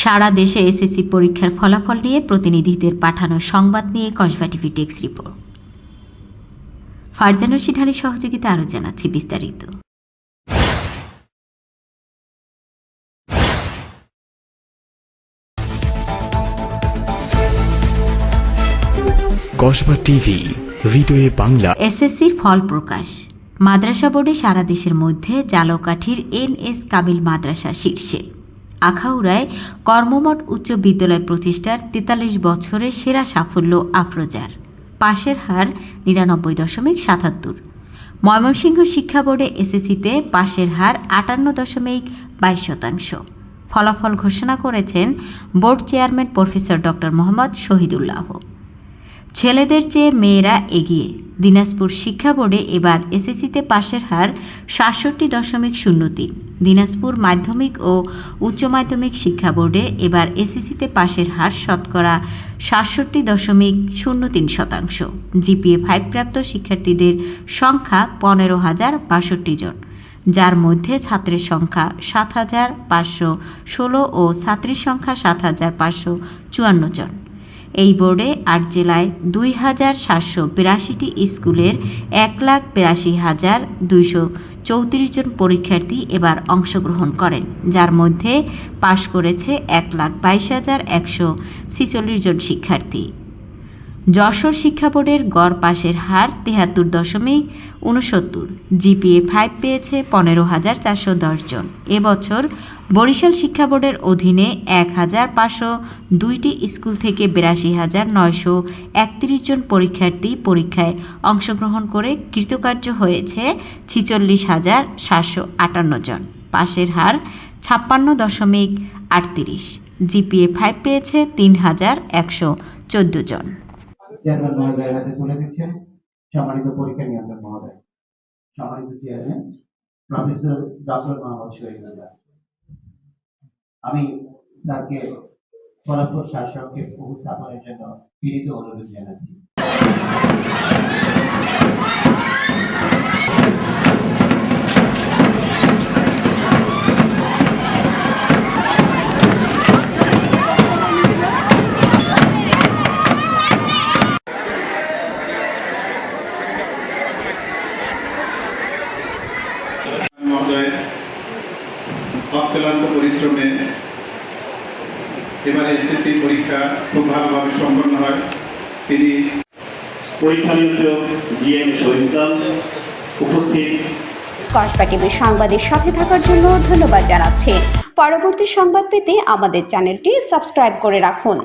সারা দেশে এসএসসি পরীক্ষার ফলাফল নিয়ে প্রতিনিধিদের পাঠানো সংবাদ নিয়ে Kasba TV text report. Farzan Rashid আলীর সহযোগিতা আরও জানাচ্ছি বিস্তারিত। কসবা টিভি হৃদয়ে বাংলা। এসএসসির ফল প্রকাশ। মাদ্রাসা বোর্ডে সারা দেশের মধ্যে জালকাঠির এন এস কাবিল মাদ্রাসা শীর্ষে। আখাউড়ায় কর্মমঠ উচ্চ বিদ্যালয় প্রতিষ্ঠার তেতাল্লিশ বছরের সেরা সাফল্য আফরোজার। পাশের হার নিরানব্বই দশমিক সাতাত্তর। ময়মনসিংহ শিক্ষা বোর্ডে এসএসসিতে পাশের হার আটান্ন দশমিক বাইশ শতাংশ। ফলাফল ঘোষণা করেছেন board chairman professor doctor Mohammad Shahidullah. ছেলেদের চেয়ে মেয়েরা এগিয়ে। দিনাজপুর শিক্ষা বোর্ডে এবার এসএসসিতে পাশের হার সাতষট্টি দশমিক শূন্য তিন। দিনাজপুর মাধ্যমিক ও উচ্চ মাধ্যমিক শিক্ষা বোর্ডে এবার এসএসসিতে পাশের হার শতকরা সাতষট্টি দশমিক শূন্য তিন শতাংশ। জিপিএ ফাইভ প্রাপ্ত শিক্ষার্থীদের সংখ্যা পনেরো হাজার বাষট্টি জন, যার মধ্যে ছাত্রের সংখ্যা সাত হাজার পাঁচশো ষোলো ও ছাত্রীর সংখ্যা সাত হাজার পাঁচশো চুয়ান্ন জন। এই বোর্ডে আট জেলায় দুই হাজার সাতশো বিরাশিটি স্কুলের এক লাখ বিরাশি হাজার দুইশো চৌত্রিশ জন পরীক্ষার্থী এবার অংশগ্রহণ করেন, যার মধ্যে পাশ করেছে এক লাখ বাইশ হাজার একশো ছিচল্লিশ জন শিক্ষার্থী। যশোর শিক্ষা বোর্ডের গড় পাশের হার তেহাত্তর দশমিক উনসত্তর জিপিএ ফাইভ পেয়েছে পনেরো হাজার চারশো দশ জন। এবছর বরিশাল শিক্ষা বোর্ডের অধীনে এক হাজার পাঁচশো দুইটি স্কুল থেকে বিরাশি হাজার নয়শো একত্রিশ জন পরীক্ষার্থী পরীক্ষায় অংশগ্রহণ করে কৃতকার্য হয়েছে ছিচল্লিশ হাজার সাতশো আটান্ন জন। পাশের হার ছাপ্পান্ন দশমিক আটত্রিশ। জিপিএ ফাইভ পেয়েছে তিন হাজার একশো চোদ্দ জন। চেয়ারম্যান মহোদয়ের হাতে তুলে দিচ্ছেন। সম্মানিত পরীক্ষা নিয়ন্ত্রক মহোদয়, সম্মানিত chairman professor doctor Mohammad Shahidullah আমি স্যারকে ফলাফল শাসককে উপস্থাপনের জন্য পীড়িত অনুরোধ জানাচ্ছি। অক্লান্ত পরিশ্রমে এবারে এসএসসি পরীক্ষা খুব ভালোভাবে সম্পন্ন হয়। তিনি পরীক্ষা নিয়ন্ত্রক জি এম ইসলাম উপস্থিত। কসবা টিভির সংবাদের সাথে থাকার জন্য ধন্যবাদ জানাচ্ছি। পরবর্তী সংবাদ পেতে আমাদের চ্যানেলটি সাবস্ক্রাইব করে রাখুন।